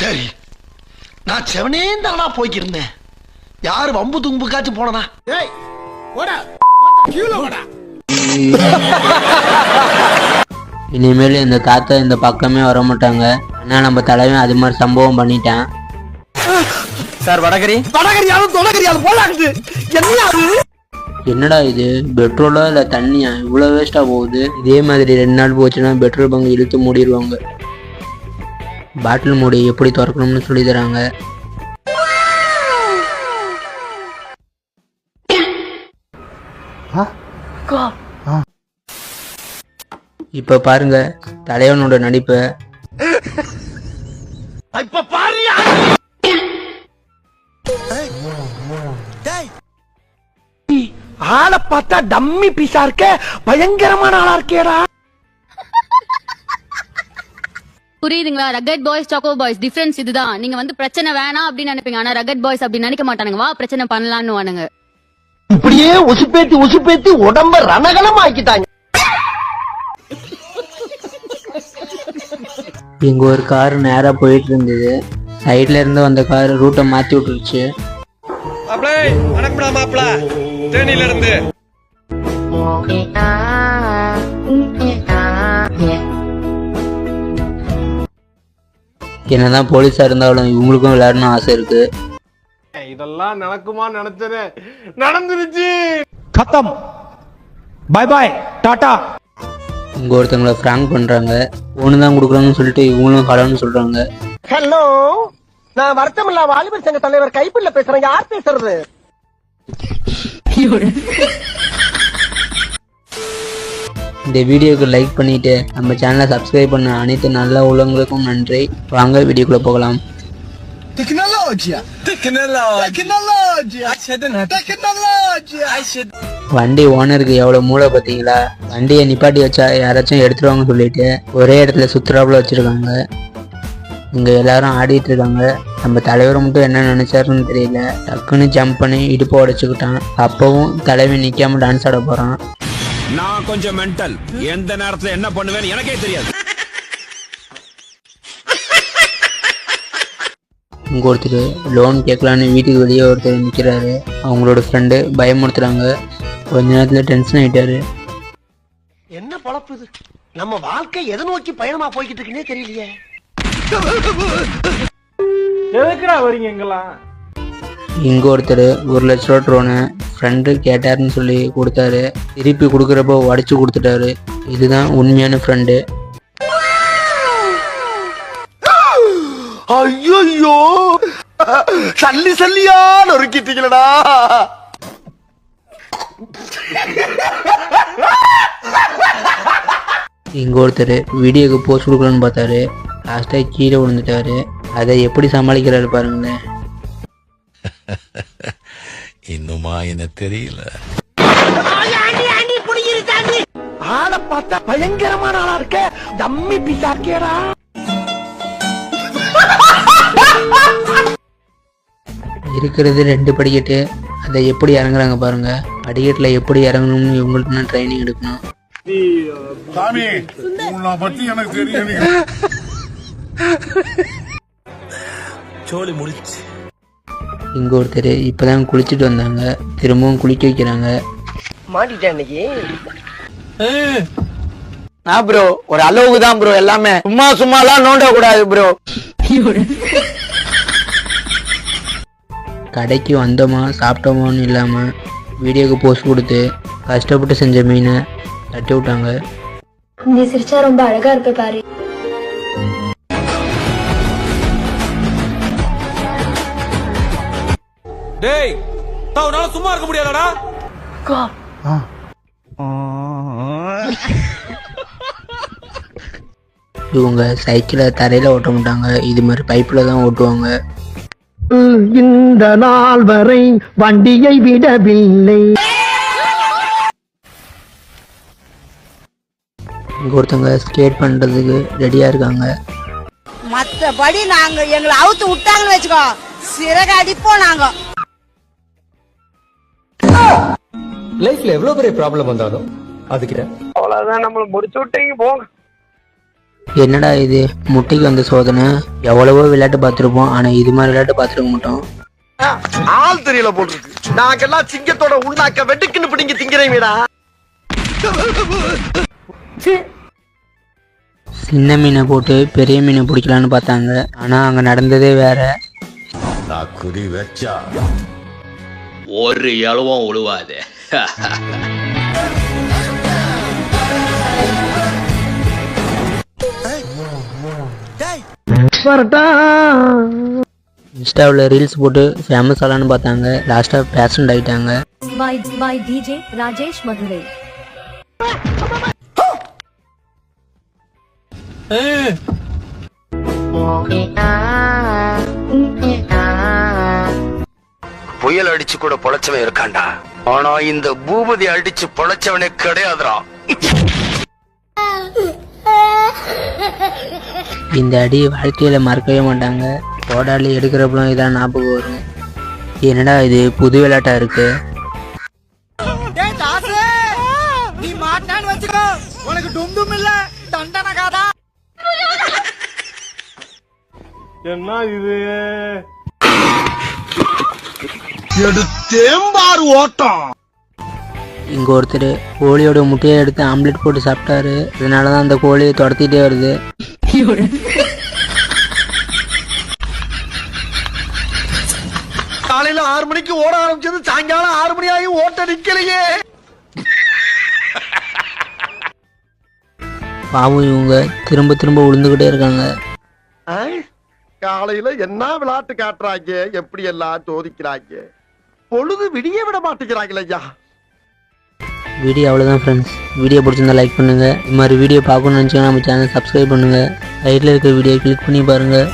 சரி நான் செவனேந்தானா போய்க்கிருந்தேன். யாரு வம்பு தும்புக்காச்சும் போனனா இனிமேல் இந்த தாத்தா இந்த பக்கமே வர மாட்டாங்க. ஆனா நம்ம தலைவன் அது மாதிரி சம்பவம் பண்ணிட்டான். சார் வடகரி. வடகரியாலும் தொடகரியாலும் போலாங்குது என்ன என்னடா இது? பெட்ரோலா இல்ல தண்ணியா? இவ்வளவு வேஸ்டா போகுது. இதே மாதிரி ரெண்டு நாள் போச்சுன்னா பெட்ரோல் பங்க் இழுத்து மூடிடுவாங்க பாட்டில் மூடி எப்படி திறக்கணும்னு சொல்லி தராங்க. இப்ப பாருங்க தலைவனோட நடிப்பை. ஆளை பார்த்தா டம்மி பீஸா இருக்க பயங்கரமான ஆளா இருக்கேடா. புரியுதுங்களா? Rugged boys choco boys difference இதுதான். நீங்க வந்து பிரச்சனை வேணாம் அப்படின்னு நினைப்பீங்க. ஆனா ரகட் பாய்ஸ் அப்படி நினைக்க மாட்டானுங்க. வா பிரச்சனை பண்ணலாம்னு வானுங்க இப்படியே உசுப்பேத்தி உசுப்பேத்தி உடம்ப ரணகலம் ஆக்கிட்டாங்க இங்க ஒரு கார் நேரா போயிட்டு இருந்தது சைட்ல இருந்து வந்த கார் ரூட்டை மாத்தி விட்டுருச்சு. மாப்பிள வணக்கம்டா மாப்பிள. தேனியிலிருந்து என்னதான் போலீஸா இருந்தாலும் இவங்களுக்கும் விளையாடணும் ஆசை இருக்கு. இதெல்லாம் நடக்குமா நினைச்சது நடந்துருச்சு. கத்தம். பாய் பாய் டாடா. இங்க ஒருத்தவங்கள பிராங்க் பண்றாங்க. ஒண்ணுதான் குடுக்கறாங்கன்னு சொல்லிட்டு இவங்களும் ஹலோன்னு சொல்றாங்க. ஹலோ நான் வருத்தமில்லா வாலிபர் சங்க தலைவர் கைப்பில்ல பேசுறேன். யார் பேசுறது? இந்த வீடியோக்கு லைக் பண்ணிட்டு நம்ம சேனலை சப்ஸ்கிரைப் பண்ண அனைத்து நல்ல உள்ளவங்களுக்கும் நன்றி. வாங்க வீடியோக்குள்ள போகலாம். வண்டி ஓனருக்கு எவ்வளவு மூளை பார்த்தீங்களா? வண்டியை நிப்பாட்டி வச்சா யாராச்சும் எடுத்துருவாங்கன்னு சொல்லிட்டு ஒரே இடத்துல சுத்துறாப்புல வச்சிருக்காங்க. இங்க எல்லாரும் ஆடிட்டு இருக்காங்க. நம்ம தலைவர் மட்டும் என்ன நினைச்சாருன்னு தெரியல. டக்குன்னு ஜம்ப் பண்ணி இடுப்பு உடைச்சுக்கிட்டான். அப்பவும் தலைவன் நிக்காம டான்ஸ் ஆட போறான். நான் கொஞ்சம் மென்டல் எந்த நேரத்துல என்ன பண்ணுவேன்னு எனக்கே தெரியாது. இங்க ஒருத்தர் லோன் கேட்கலான்னு வீட்டுக்கு வெளியே ஒருத்தர் நிக்கிறாரு. அவங்களோட ஃப்ரெண்டு பயமுறுத்துறாங்க. கொஞ்ச நேரத்துல டென்ஷன் ஆயிட்டாரு. என்ன பொழப்பு இது? நம்ம வாழ்க்கை எதை நோக்கி பயணமா போய்கிட்டு இருக்குன்னே தெரியலையே. எதுக்குடா வரீங்க இங்கெல்லாம்? இங்க ஒருத்தர் ஒரு லட்ச ரூபா ட்ரோனு ஃப்ரெண்டு கேட்டாருன்னு சொல்லி கொடுத்தாரு. திருப்பி கொடுக்குறப்போ உடச்சு கொடுத்துட்டாரு. இதுதான் உண்மையான ஃப்ரெண்டு ஐயோ சல்லி சல்லியா நொறுக்கிட்டீங்களடா. இங்க ஒருத்தர் வீடியோக்கு போஸ்ட் கொடுக்கலான்னு பார்த்தாரு. லாஸ்ட்டாக கீழே விழுந்துட்டாரு. அதை எப்படி சமாளிக்கிறாரு பாருங்களேன். இன்னுமா என்ன தெரியல. ஆளை பார்த்தா பயங்கரமான ஆளா இருக்க. இருக்கிறது ரெண்டு படிக்கட்டு. அதை எப்படி இறங்குறாங்க பாருங்க. படிக்கட்டில் எப்படி இறங்கணும்னு இவங்கள்ட்ட நான் ட்ரைனிங் எடுக்கணும். சாமி உன்னை பத்தி எனக்கு தெரியும். சோழி முடிச்சு இங்க ஒருத்தர் இப்பதான் குளிச்சுட்டு வந்தாங்க. திரும்பவும் குளிக்க வைக்கிறாங்க. மாட்டிட்டேன் இன்னைக்கு? நான் ப்ரோ ஒரு அளவுக்கு தான் ப்ரோ எல்லாமே. சும்மா சும்மா எல்லாம் நோண்ட கூடாது ப்ரோ கடைக்கு வந்தோமா சாப்பிட்டோமான்னு இல்லாம வீடியோக்கு போஸ்ட் கொடுத்து கஷ்டப்பட்டு செஞ்ச மீனை தட்டி விட்டாங்க. நீ சிரிச்சா ரொம்ப அழகா இருப்ப பாரு. டேய் உன்னால சும்மா இருக்க முடியாதடா? இவங்க சைக்கிளை தரையில ஓட்ட மாட்டாங்க. இது மாதிரி பைப்பில் தான் ஓட்டுவாங்க. இந்த நாள் வரை வண்டியை விடவில்லை. இங்க ஒருத்தவங்க ஸ்கேட் பண்றதுக்கு ரெடியா இருக்காங்க. மத்தபடி நாங்க எங்களை அவுத்து விட்டாங்கன்னு வச்சுக்கோ. சிறகு அடிப்போம் நாங்க. லைஃப்ல எவ்வளவு பெரிய ப்ராப்ளம் வந்தாலும் அதுக்கிட்ட. அவ்வளவுதான் நம்மள முடிச்சு விட்டீங்க போங்க. என்னடா இது? முட்டைக்கு வந்த சோதனை. எவ்வளவோ விளையாட்டு பார்த்துருப்போம் ஆனால் இது மாதிரி விளையாட்டு பார்த்துருக்க மாட்டோம். ஆள் தெரியல போல் இருக்கு நாங்கெல்லாம் சிங்கத்தோட உள்நாக்க வெட்டுக்குன்னு பிடிங்க திங்கிறீங்கடா சின்ன மீனை போட்டு பெரிய மீனை பிடிக்கலான்னு பார்த்தாங்க. ஆனால் அங்கே நடந்ததே வேற. நான் குறி வச்சா ஒரு இளவும் உழுவாது. இன்ஸ்டாவில் ரீல்ஸ் போட்டு ஃபேமஸ் ஆகலான்னு பார்த்தாங்க. லாஸ்ட்டாக பேஷண்ட் ஆகிட்டாங்க bye bye DJ Rajesh Madurai புயல் அடிச்சு கூட பொழைச்சவன் இருக்கான்டா. ஆனா இந்த பூபதி அடிச்சு பொழைச்சவனே கிடையாதுடா. இந்த அடி வாழ்க்கையில் மறக்கவே மாட்டாங்க. கோடாலி எடுக்கிறப்பலாம் இதான் ஞாபகம் வரும். என்னடா இது புது உனக்கு டும் டும் இல்ல தண்டனை காதா என்ன இது? எடுத்தேம்பாரு ஓட்டம். இங்கே ஒருத்தர் கோழியோட முட்டையை எடுத்து ஆம்லெட் போட்டு சாப்பிட்டாரு. இதனால தான் அந்த கோழியை துரத்திட்டே வருது. காலையில ஆறு மணிக்கு ஓட ஆரம்பிச்சது சாயங்காலம் ஆறு மணி ஆகி ஓட்ட நிக்கலையே. பாவம் இவங்க திரும்ப திரும்ப விழுந்துக்கிட்டே இருக்காங்க. காலையில என்ன விளையாட்டு காட்டுறாங்க? எப்படி எல்லாம் சோதிக்கிறாங்க? பொழுது விடிய விட மாட்டேங்கிறாங்களே ஐயா. வீடியோ அவ்வளோதான் ஃப்ரெண்ட்ஸ் வீடியோ பிடிச்சிருந்தா லைக் பண்ணுங்கள் இது மாதிரி வீடியோ பார்க்கணும்னு நினச்சிங்கன்னா நம்ம சேனல் சப்ஸ்கிரைப் பண்ணுங்கள் ரைட்டில் இருக்க வீடியோ கிளிக் பண்ணி பாருங்கள்